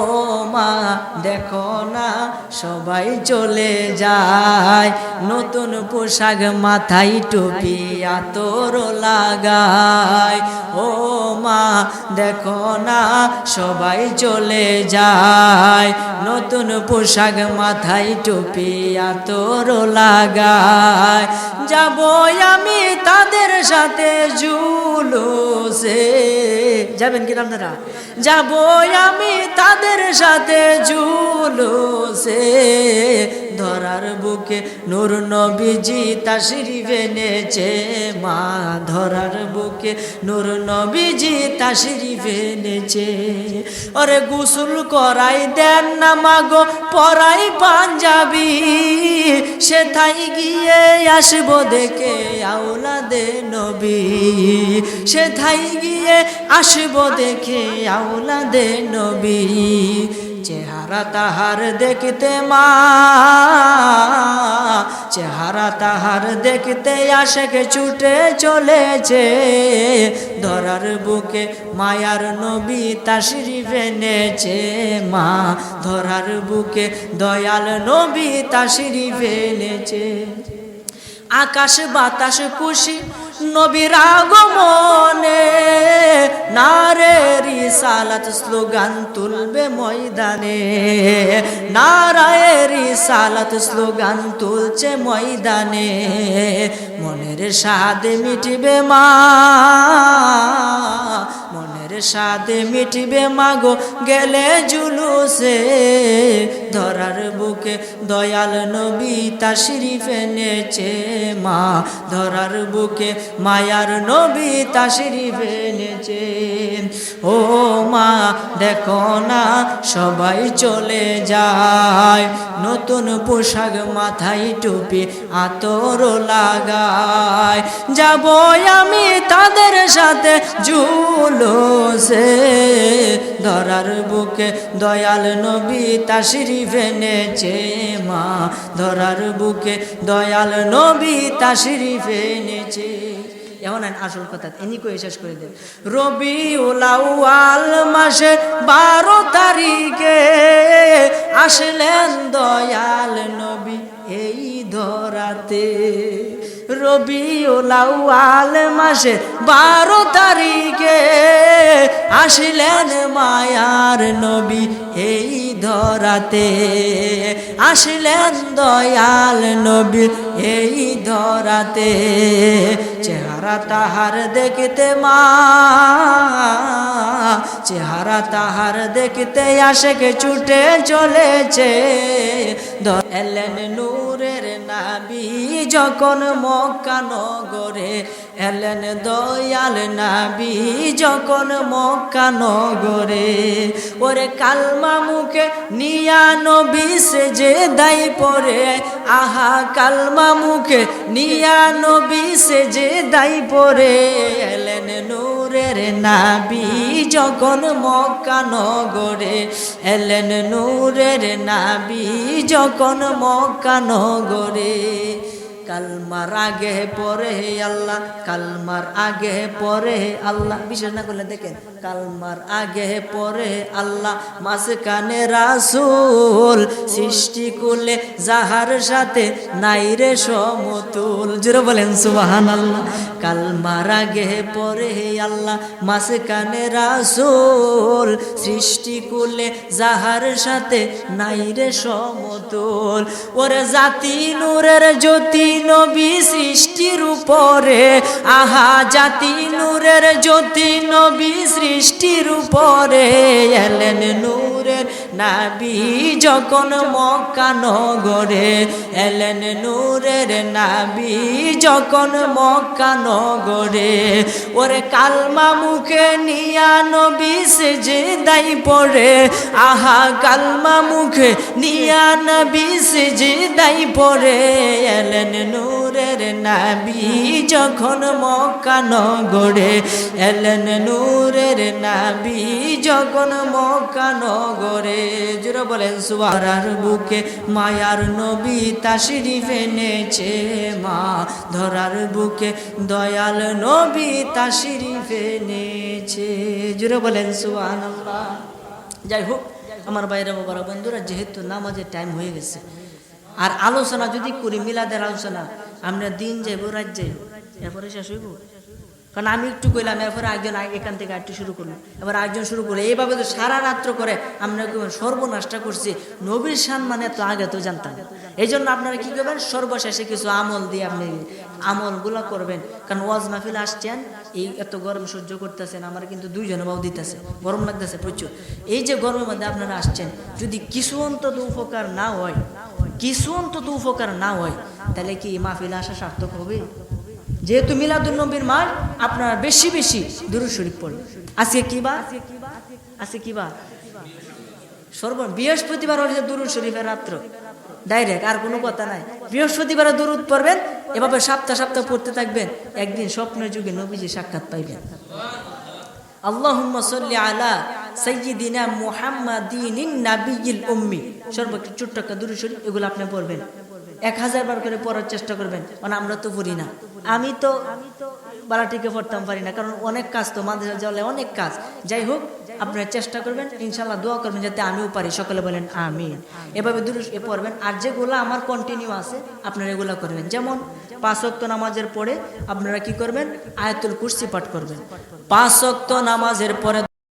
ও মা, দেখো না, সবাই চলে যায়। নতুন পোশাক মাথায় টুপি আতর লাগায়। ও মা, দেখো না, সবাই চলে যায়। নতুন পোশাক মাথায় টুপি আতর লাগায়। যাব আমি তাদের সাথে জুলুসে। যাবেন কি আপনারা? যাব আমি তাদের সাথে জুলুসে, ধরার বুকে নূর নবীজি তাশরিফ এনেছে মা, ধরার বুকে নূর নবীজি তাশরিফ এনেছে ওরে গোসল করাই দেন না মাগো, পরাই পাঞ্জাবি। সেথাই গিয়ে আসব দেখে আওলাদে নবী। সেথাই গিয়ে আসব দেখে আওলাদে নবী। চেহারা তাহার দেখতে মা, চেহারা তাহার দেখতে আশেকে ছুটে চলেছে। ধরার বুকে মায়ার নবী তাশরিফ এনেছে মা, ধরার বুকে দয়াল নবী তাশরিফ এনেছে আকাশ বাতাস খুশি নবীর আগমনে নারে রিসালাত স্লোগান তুলবে ময়দানে। নারায় রিসালাত স্লোগান তুলছে ময়দানে। মনের সাদে মিটিবে মা, মনের সাদে মিটিবে মাগো গেলে জুলুসে ধরার বুকে দয়াল নবী তাশরিফ এনেছে মা। ধরার বুকে মায়ার নবী তাশরিফ এনেছে। ও মা, দেখো না, সবাই চলে যায়। নতুন পোশাক মাথায় টুপি আতর লাগায়। যাব আমি তাদের সাথে জুলুসে। ধরার বুকে দয়াল নবী তাশরিফ এনেছে মা। ধরার বুকে দয়াল নবী তাশরিফ এনেছে। এমন আসল কথা, এনি কই শেষ করে দেন রবি উলাউয়াল মাসে বারো তারিখে আসলেন দয়াল নবী এই ধরাতে। রবি আল মাসে বারো তারিখে আসলেন মায়ার নবী এই ধরাতে। আসলেন দয়াল নবী এই ধরাতে চেহারা তাহার দেখতে মা, চেহারা তাহার দেখতে আশেকে ছুটে চলেছে। এলেন নূরের নাবি যখন মক্কা নগরে, এলেন দয়াল নাবি যখন মক্কা নগরে। ওরে কালমা মুখে নিয়া নবী সে যে দাই পরে আহা কালমা মুখে নিয়া নবী সে যে দাই পরে এলেন নূরের নাবি যখন মক্কা নগরে। এলেন নূরের নাবি যখন মক্কা নগরে। কালমার আগে পরে হে আল্লাহ কালমার আগে পরে হে আল্লাহ। বিশেষ না করলে দেখেন কালমার আগে পরে হে আল্লাহ, মাঝখানে রাসুল সৃষ্টি করলে যাহার সাথে নাই রে সমতুল। জোরে বলেন সুবাহান আল্লাহ কালমার আগে পরে হে আল্লাহ, মাঝখানে রাসুল সৃষ্টি করলে যাহার সাথে নাই রে সমতুল। ওরে জাতি নূরের জ্যোতি নবী সৃষ্টির উপরে আহা জাতি নূরের জ্যোতি নবী সৃষ্টির উপরে এলেন নূরের নাবি যখন মক্কা নগরে এলেন, নূরের নাবি যখন মক্কা নগরে, ওরে কালমা মুখে নিয়া নবী সে যে দাই পড়ে। আহা, কালমা মুখে নিয়া নবী সে যে দাই পড়ে। এলেন, নূরের নাবি যখন মক্কা নগরে, এলেন, নূরের নাবি যখন মক্কা নগরে। জুড়ে বলেন সুয়ারার বুকে মায়ার নবী তাশরিফ এনেছে মা। ধরার বুকে দয়াল নবী তাশরিফ এনেছে। জুড়ে বলেন, সুবহানাল্লাহ। যাই হোক, আমার বাইরে বাবারা বন্ধুরা, যেহেতু নামাজের টাইম হয়ে গেছে, আর আলোচনা যদি করি, মিলাদের আলোচনা, আমরা দিন যাইব, রাত যাইব, এরপরে শেষ হইব? কারণ আমি একটু কইলাম, এরপরে একজন এখান থেকে একটু শুরু করলাম এবার একজন শুরু করল, এইভাবে তো সারা রাত্র করে আমরা সর্বনাশটা করছি। নবীর শান মানে তো আগে তো জানতাম। এই জন্য আপনারা কি করবেন? সর্বশেষে কিছু আমল দিয়ে আপনি আমলগুলো করবেন। কারণ ওয়াজ মাহফিল আসছেন, এই এত গরম সহ্য করতেছেন, আমার কিন্তু দুইজনে বাবু দিতেছে। গরম লাগতেছে প্রচুর। এই যে গরমের মধ্যে আপনারা আসছেন, যদি কিছু অন্তত উপকার না হয়, কিছু অন্তত উপকার না হয়, তাহলে কি মাহফিলে আসা সার্থক হবে? যেহেতু মিলাদুল নবীর মাস আপনারা বেশি বেশি দুরুদ শরীফ পড়বেন আজকে কি বার আজকে কি বার সর্ব বৃহস্পতিবার হচ্ছে দুরুদ শরীফের রাত্র। ডাইরেক্ট আর কোনো কথা নাই। বৃহস্পতিবারে দুরুদ পড়বেন, এভাবে সপ্তাহ সপ্তাহ পড়তে থাকবেন, একদিন স্বপ্নের যুগে নবীজি সাক্ষাৎ পাইবেন। আল্লাহুম্মা সাল্লি আলা সাইয়্যিদিনা উম্মি। সর্বোচ্চ ছোট্ট একটা শরীফ, এগুলো আপনি পড়বেন। এক হাজার বার করে পড়ার চেষ্টা করবেন, কারণ আমরা তো পড়ি না। আমি তো বালাটিকে পড়তাম পারি না, কারণ অনেক কাজ তো, মাদ্রাসা জলে অনেক কাজ। যাই হোক, আপনারা চেষ্টা করবেন ইনশাল্লাহ দোয়া করবেন যাতে আমিও পারি। সকলে বলেন আমি এভাবে দূর পড়বেন, আর যেগুলো আমার কন্টিনিউ আছে, আপনারা এগুলো করবেন। যেমন পাঁচ অক্ত নামাজের পরে আপনারা কি করবেন? আয়াতুল কুর্সি পাঠ করবেন। পাঁচ অক্ত নামাজের পরে